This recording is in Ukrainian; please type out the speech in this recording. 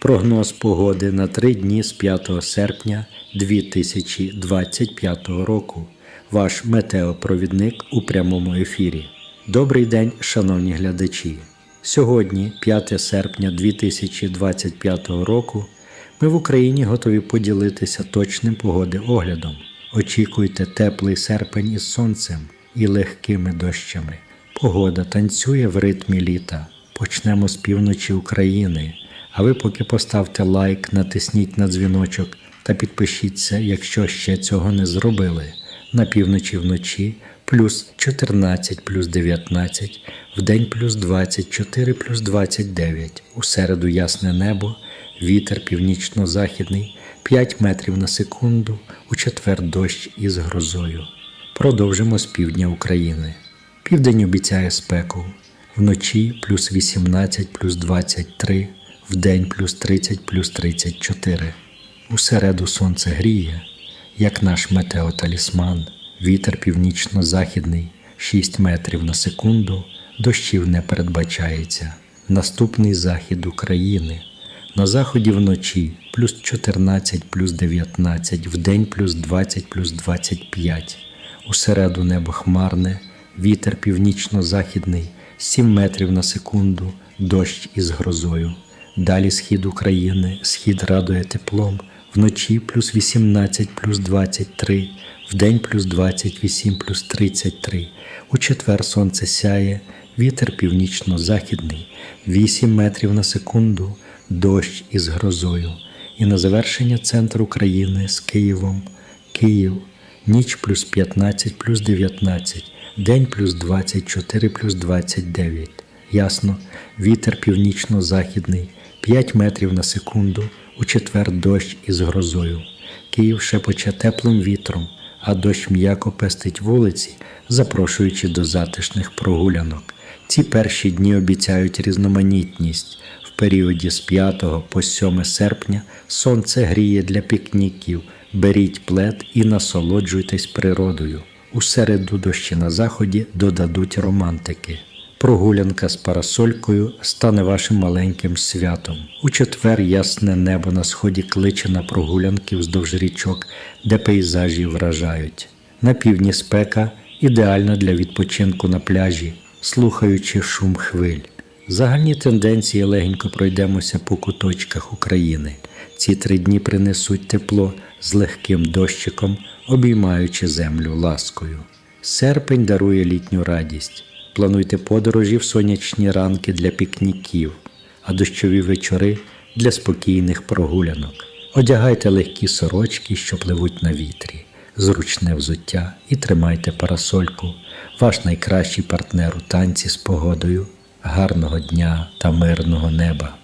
Прогноз погоди на три дні з 5 серпня 2025 року. Ваш метеопровідник у прямому ефірі. Добрий день, шановні глядачі. Сьогодні, 5 серпня 2025 року, ми в Україні готові поділитися точним погоди оглядом. Очікуйте теплий серпень із сонцем і легкими дощами. Погода танцює в ритмі літа. Почнемо з півночі України. А ви поки поставте лайк, натисніть на дзвіночок та підпишіться, якщо ще цього не зробили. На півночі вночі плюс 14 плюс 19, вдень плюс 24 плюс 29, у середу ясне небо, вітер північно-західний 5 метрів на секунду, у четвер дощ із грозою. Продовжимо з півдня України. Південь обіцяє спеку. Вночі плюс 18 плюс 23, вдень плюс 30 плюс 34. У середу сонце гріє, як наш метеоталісман, вітер північно-західний 6 метрів на секунду, дощів не передбачається. Наступний захід України. На заході вночі плюс 14 плюс 19, вдень плюс 20 плюс 25. У середу небо хмарне, вітер північно-західний 7 метрів на секунду, дощ із грозою. Далі схід України, схід радує теплом, вночі плюс 18 плюс 23, вдень плюс 28 плюс 33. У четвер сонце сяє, вітер північно-західний. 8 метрів на секунду, дощ із грозою. І на завершення центр України з Києвом, Київ, ніч плюс 15 плюс 19, день плюс 24 плюс 29. Ясно, вітер північно-західний 5 метрів на секунду, у четвер дощ із грозою. Київ шепоче теплим вітром, а дощ м'яко пестить вулиці, запрошуючи до затишних прогулянок. Ці перші дні обіцяють різноманітність. В періоді з 5 по 7 серпня сонце гріє для пікніків. Беріть плед і насолоджуйтесь природою. У середу дощі на заході додадуть романтики. Прогулянка з парасолькою стане вашим маленьким святом. У четвер ясне небо на сході кличе на прогулянки вздовж річок, де пейзажі вражають. На півдні спека ідеальна для відпочинку на пляжі, слухаючи шум хвиль. Загальні тенденції легенько пройдемося по куточках України. Ці три дні принесуть тепло з легким дощиком, обіймаючи землю ласкою. Серпень дарує літню радість. Плануйте подорожі в сонячні ранки для пікніків, а дощові вечори для спокійних прогулянок. Одягайте легкі сорочки, що пливуть на вітрі, зручне взуття і тримайте парасольку, ваш найкращий партнер у танці з погодою. Гарного дня та мирного неба!